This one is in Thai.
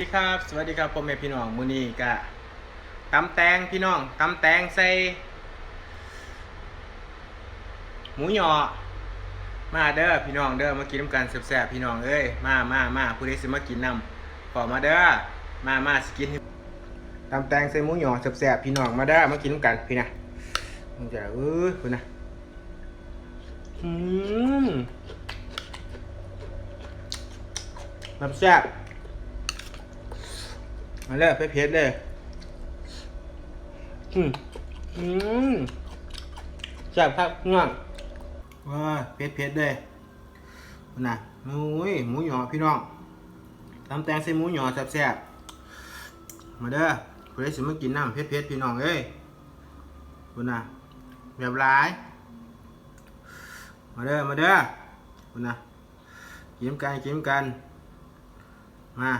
สวัสดีครับ สวัสดีครับพ่อแม่พี่น้องมื้อนี้ก็ตำแตงพี่น้องตำแตงใส่ หมูหยอมาเด้อพี่น้องเด้อมากินน้ำกันแซ่บๆพี่น้องเอ้ยมามามาผู้ใดสิมากินน้ำขอมาเด้อมามาสกินตำแตงใส่หมูหยอแซ่บๆพี่น้องมาเด้อมากินน้ำกันพี่นะมึงจะเอ้ยคุณนะอืมน้ำแซ่บ มาเลยไปเพชรเลย อืมอืมแซ่บครับง่วงว้าเพชรเพชรเลยน่ะโอ้ยหมูหยอพี่น้องตำแตงใส่หมูหยอแซ่บแซ่บๆมาเด้อเพื่อสิมากินน้ำเพชรเพชรพี่น้องเอ้ยคุณน่ะแบบร้าย มาเด้อมาเด้อคุณน่ะกินกันกินกัน มา